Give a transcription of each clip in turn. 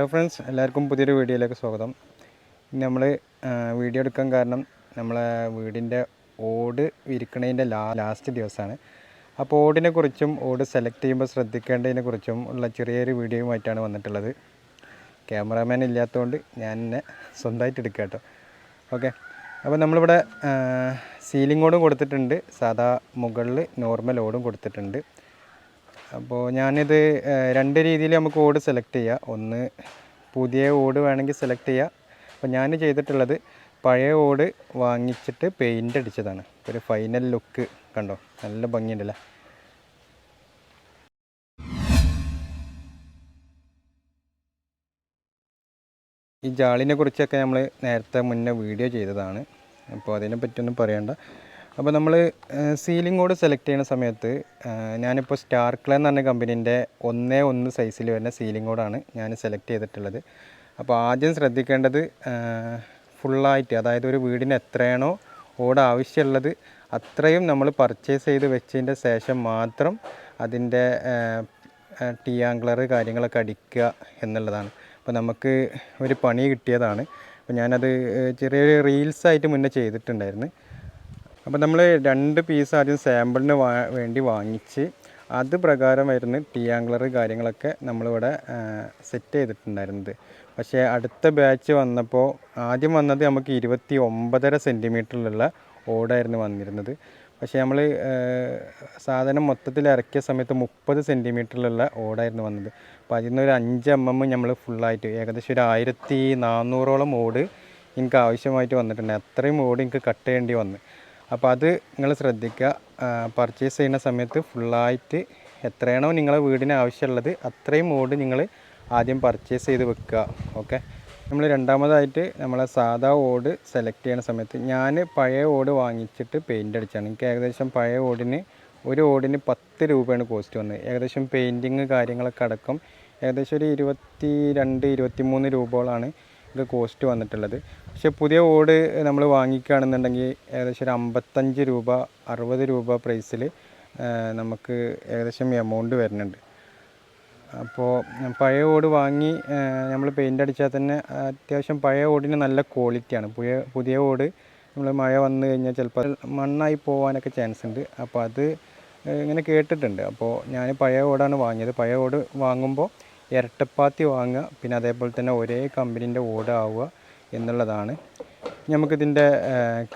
Hello friends എല്ലാവർക്കും പുതിയൊരു വീഡിയോയിലേക്ക് സ്വാഗതം. നമ്മൾ വീഡിയോ എടുക്കാൻ കാരണം നമ്മളെ വീടിന്റെ ഓട് വിരിക്കണതിന്റെ ലാ ലാസ്റ്റ് ദിവസമാണ് അപ്പോൾ ഓടിനെ കുറിച്ചും ഓട് സെലക്ട് ചെയ്യുമ്പോൾ ശ്രദ്ധിക്കേണ്ടതിനെ കുറിച്ചും ഉള്ള ചെറിയൊരു വീഡിയോയുമായിട്ടാണ് വന്നിട്ടുള്ളത്. ക്യാമറാമാൻ ഇല്ലാത്തതുകൊണ്ട് ഞാൻ എന്നെ സ്വന്തമായിട്ട് എടുക്കുക കേട്ടോ. ഓക്കെ അപ്പോൾ നമ്മളിവിടെ സീലിംഗ് ഓടും കൊടുത്തിട്ടുണ്ട്. സാധാ മുകളിൽ നോർമൽ ഓടും കൊടുത്തിട്ടുണ്ട്. അപ്പോൾ ഞാനിത് രണ്ട് രീതിയിൽ നമുക്ക് ഓട് സെലക്ട് ചെയ്യാം. ഒന്ന് പുതിയ ഓട് വേണമെങ്കിൽ സെലക്ട് ചെയ്യാം. അപ്പോൾ ഞാൻ ചെയ്തിട്ടുള്ളത് പഴയ ഓട് വാങ്ങിച്ചിട്ട് പെയിന്റ് അടിച്ചതാണ്. ഒരു ഫൈനൽ ലുക്ക് കണ്ടോ? നല്ല ഭംഗിയുണ്ടല്ലേ? ഈ ജാളിനെ കുറിച്ചൊക്കെ നമ്മൾ നേരത്തെ മുന്നേ വീഡിയോ ചെയ്തതാണ്. അപ്പോൾ അതിനെ പറ്റിയൊന്നും പറയണ്ട. അപ്പോൾ നമ്മൾ സീലിംഗ് കോഡ് സെലക്ട് ചെയ്യുന്ന സമയത്ത് ഞാനിപ്പോൾ സ്റ്റാർ ക്ലേ എന്ന് പറഞ്ഞ കമ്പനീന്റെ ഒന്നേ ഒന്ന് സൈസിൽ വരുന്ന സീലിംഗ് കോഡാണ് ഞാൻ സെലക്ട് ചെയ്തിട്ടുള്ളത്. അപ്പോൾ ആദ്യം ശ്രദ്ധിക്കേണ്ടത് ഫുള്ളായിട്ട് അതായത് ഒരു വീടിന് എത്രയാണോ ഓട് ആവശ്യമുള്ളത് അത്രയും നമ്മൾ പർച്ചേസ് ചെയ്ത് വെച്ചതിന്റെ ശേഷം മാത്രം അതിന്റെ ടീ ആംഗ്ലർ കാര്യങ്ങളൊക്കെ അടിക്കുക എന്നുള്ളതാണ്. അപ്പോൾ നമുക്ക് ഒരു പണി കിട്ടിയതാണ്. അപ്പോൾ ഞാനത് ചെറിയൊരു റീൽസായിട്ട് മുന്നേ ചെയ്തിട്ടുണ്ടായിരുന്നു. അപ്പോൾ നമ്മൾ രണ്ട് പീസ് ആദ്യം സാമ്പിളിന് വേണ്ടി വാങ്ങിച്ച് അത് പ്രകാരമായിരുന്നു ടീ ആംഗ്ലർ കാര്യങ്ങളൊക്കെ നമ്മളിവിടെ സെറ്റ് ചെയ്തിട്ടുണ്ടായിരുന്നത്. പക്ഷേ അടുത്ത ബാച്ച് വന്നപ്പോൾ ആദ്യം വന്നത് നമുക്ക് ഇരുപത്തി ഒമ്പതര സെന്റിമീറ്ററിലുള്ള ഓടായിരുന്നു വന്നിരുന്നത്. പക്ഷേ നമ്മൾ സാധനം മൊത്തത്തിൽ ഇറക്കിയ സമയത്ത് മുപ്പത് സെന്റിമീറ്ററിലുള്ള ഓടായിരുന്നു വന്നത്. അപ്പോൾ അതിൽ നിന്ന് ഒരു അഞ്ച് എം എം നമ്മൾ ഫുള്ളായിട്ട് ഏകദേശം ഒരു ആയിരത്തി നാനൂറോളം ഓട് എനിക്ക് ആവശ്യമായിട്ട് വന്നിട്ടുണ്ട്. അത്രയും ഓട് എനിക്ക് കട്ട് ചെയ്യേണ്ടി വന്നു. അപ്പോൾ അത് നിങ്ങൾ ശ്രദ്ധിക്കുക പർച്ചേസ് ചെയ്യുന്ന സമയത്ത് ഫുള്ളായിട്ട് എത്രയാണോ നിങ്ങളെ വീടിന് ആവശ്യമുള്ളത് അത്രയും ഓട് നിങ്ങൾ ആദ്യം പർച്ചേസ് ചെയ്ത് വെക്കുക ഓക്കെ നമ്മൾ രണ്ടാമതായിട്ട് നമ്മളെ സാധാ ഓട് സെലക്ട് ചെയ്യുന്ന സമയത്ത് ഞാൻ പഴയ ഓട് വാങ്ങിച്ചിട്ട് പെയിന്റ് അടിച്ചാണ്. എനിക്ക് ഏകദേശം പഴയ ഓടിന് ഒരു ഓടിന് പത്ത് രൂപയാണ് കോസ്റ്റ് വന്നത്. ഏകദേശം പെയിന്റിങ് കാര്യങ്ങളൊക്കെ അടക്കം ഏകദേശം ഒരു ഇരുപത്തി രണ്ട് ഇരുപത്തി മൂന്ന് രൂപയോളാണ് ഇത് കോസ്റ്റ് വന്നിട്ടുള്ളത്. പക്ഷേ പുതിയ ഓട് നമ്മൾ വാങ്ങിക്കുകയാണെന്നുണ്ടെങ്കിൽ ഏകദേശം ഒരു അമ്പത്തഞ്ച് രൂപ അറുപത് രൂപ പ്രൈസിൽ നമുക്ക് ഏകദേശം എമൗണ്ട് വരുന്നുണ്ട്. അപ്പോൾ പഴയ ഓട് വാങ്ങി നമ്മൾ പെയിന്റ് അടിച്ചാൽ തന്നെ അത്യാവശ്യം പഴയ ഓടിന് നല്ല ക്വാളിറ്റിയാണ് പുതിയ പുതിയ ഓട് നമ്മൾ മഴ വന്നു കഴിഞ്ഞാൽ ചിലപ്പോൾ മണ്ണായി പോകാനൊക്കെ ചാൻസ് ഉണ്ട്. അപ്പോൾ അത് ഇങ്ങനെ കേട്ടിട്ടുണ്ട്. അപ്പോൾ ഞാൻ പഴയ ഓടാണ് വാങ്ങിയത്. പഴയ ഓട് വാങ്ങുമ്പോൾ ഇരട്ടപ്പാത്തി വാങ്ങുക പിന്നെ അതേപോലെ തന്നെ ഒരേ കമ്പനീന്റെ ആവുക എന്നുള്ളതാണ്. നമുക്കിതിന്റെ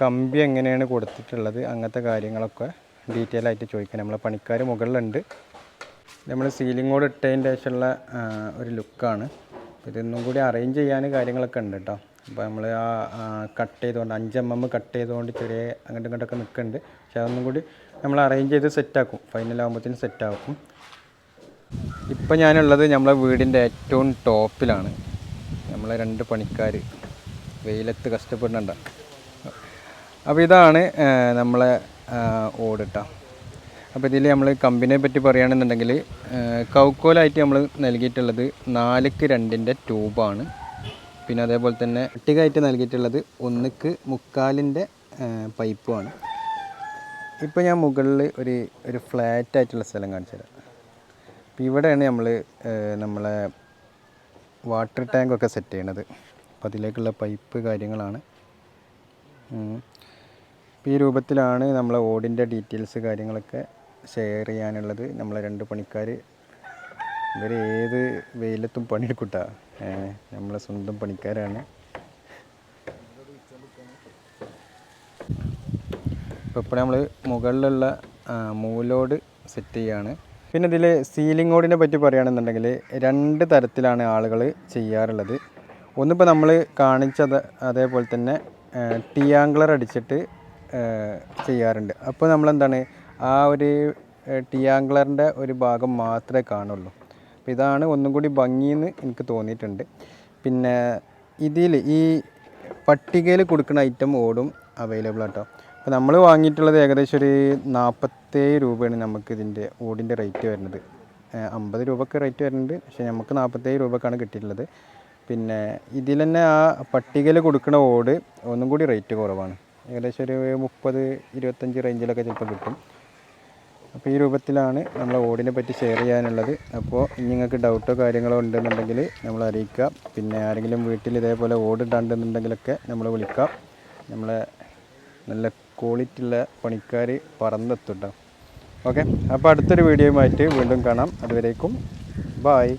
കമ്പി എങ്ങനെയാണ് കൊടുത്തിട്ടുള്ളത് അങ്ങനത്തെ കാര്യങ്ങളൊക്കെ ഡീറ്റെയിൽ ആയിട്ട് ചോദിക്കാം. നമ്മളെ പണിക്കാർ മുകളിലുണ്ട്. നമ്മൾ സീലിംഗ് കൂടെ ഇട്ടതിന്റെ ശേഷമുള്ള ഒരു ലുക്കാണ്. ഇതൊന്നും കൂടി അറേഞ്ച് ചെയ്യാൻ കാര്യങ്ങളൊക്കെ ഉണ്ട് കേട്ടോ. അപ്പോൾ നമ്മൾ ആ കട്ട് ചെയ്തുകൊണ്ട് അഞ്ച് എം എം കട്ട് ചെയ്തുകൊണ്ട് ചെറിയ അങ്ങോട്ടും ഇങ്ങോട്ടൊക്കെ നിൽക്കുന്നുണ്ട്. പക്ഷേ അതൊന്നും കൂടി നമ്മൾ അറേഞ്ച് ചെയ്ത് സെറ്റാക്കും. ഫൈനൽ ആകുമ്പോഴത്തേനും സെറ്റാക്കും. ഇപ്പം ഞാനുള്ളത് നമ്മളെ വീടിന്റെ ഏറ്റവും ടോപ്പിലാണ്. നമ്മളെ രണ്ട് പണിക്കാർ വെയിലത്ത് കഷ്ടപ്പെടുന്നുണ്ട്. അപ്പോൾ ഇതാണ് നമ്മളെ ഓടിട്ട. അപ്പോൾ ഇതിൽ നമ്മൾ കമ്പനിയെ പറ്റി പറയുകയാണെന്നുണ്ടെങ്കിൽ കൗക്കോലായിട്ട് നമ്മൾ നൽകിയിട്ടുള്ളത് നാലുക്ക് രണ്ടിന്റെ ട്യൂബാണ്. പിന്നെ അതേപോലെ തന്നെ ഒട്ടികായിട്ട് നൽകിയിട്ടുള്ളത് ഒന്നിക്ക് മുക്കാലിന്റെ പൈപ്പുമാണ്. ഇപ്പോൾ ഞാൻ മുകളിൽ ഒരു ഒരു ഫ്ലാറ്റായിട്ടുള്ള സ്ഥലം കാണിച്ചു തരാം അപ്പോൾ ഇവിടെയാണ് നമ്മൾ നമ്മളെ വാട്ടർ ടാങ്കൊക്കെ സെറ്റ് ചെയ്യണത്. അപ്പോൾ അതിലേക്കുള്ള പൈപ്പ് കാര്യങ്ങളാണ്. അപ്പോൾ ഈ രൂപത്തിലാണ് നമ്മളെ ഓടിന്റെ ഡീറ്റെയിൽസ് കാര്യങ്ങളൊക്കെ ഷെയർ ചെയ്യാനുള്ളത്. നമ്മളെ രണ്ട് പണിക്കാർ ഇവർ ഏത് വെയിലത്തും പണിയെടുക്കൂട്ടാ. നമ്മളെ സ്വന്തം പണിക്കാരാണ്. ഇപ്പോൾ ഇപ്പോൾ നമ്മൾ മുകളിലുള്ള മൂലോട് സെറ്റ് ചെയ്യാണ്. പിന്നെ ഇതിൽ സീലിംഗ് ഓടിനെ പറ്റി പറയുകയാണെന്നുണ്ടെങ്കിൽ രണ്ട് തരത്തിലാണ് ആളുകൾ ചെയ്യാറുള്ളത്. ഒന്നിപ്പോൾ നമ്മൾ കാണിച്ചത് അതേപോലെ തന്നെ ടിയാങ്കളർ അടിച്ചിട്ട് ചെയ്യാറുണ്ട്. അപ്പോൾ നമ്മളെന്താണ് ആ ഒരു ടിയാങ്കളറിന്റെ ഒരു ഭാഗം മാത്രമേ കാണുള്ളൂ. അപ്പോൾ ഇതാണ് ഒന്നും കൂടി ഭംഗിയെന്ന് എനിക്ക് തോന്നിയിട്ടുണ്ട്. പിന്നെ ഇതിൽ ഈ പട്ടികയിൽ കൊടുക്കുന്ന ഐറ്റം ഓടും അവൈലബിൾ ആട്ടോ. അപ്പോൾ നമ്മൾ വാങ്ങിയിട്ടുള്ളത് ഏകദേശം ഒരു നാൽപ്പത്തേഴ് രൂപയാണ് നമുക്ക് ഇതിന്റെ ഓടിന്റെ റേറ്റ് വരുന്നത്. അമ്പത് രൂപക്ക് റേറ്റ് വരുന്നുണ്ട്. പക്ഷേ നമുക്ക് നാൽപ്പത്തേഴ് രൂപക്കാണ് കിട്ടിയിട്ടുള്ളത്. പിന്നെ ഇതിൽ തന്നെ ആ പട്ടികയിൽ കൊടുക്കുന്ന ഓട് ഒന്നും കൂടി റേറ്റ് കുറവാണ്. ഏകദേശം ഒരു മുപ്പത് ഇരുപത്തഞ്ച് റേഞ്ചിലൊക്കെ ചിലപ്പോൾ കിട്ടും. അപ്പോൾ ഈ രൂപത്തിലാണ് നമ്മൾ ഓടിനെ പറ്റി ഷെയർ ചെയ്യാനുള്ളത്. അപ്പോൾ ഇനി നിങ്ങൾക്ക് ഡൗട്ടോ കാര്യങ്ങളോ ഉണ്ടെന്നുണ്ടെങ്കിൽ നമ്മൾ അറിയിക്കുക. പിന്നെ ആരെങ്കിലും വീട്ടിൽ ഇതേപോലെ ഓടിടാണ്ടെന്നുണ്ടെങ്കിലൊക്കെ നമ്മൾ വിളിക്കാം. നമ്മളെ നല്ല ക്വാളിറ്റി ഉള്ള പണിക്കാർ പറന്നെത്തും കേട്ടോ ഓക്കെ അപ്പോൾ അടുത്തൊരു വീഡിയോയുമായിട്ട് വീണ്ടും കാണാം. അതുവരേക്കും ബായ്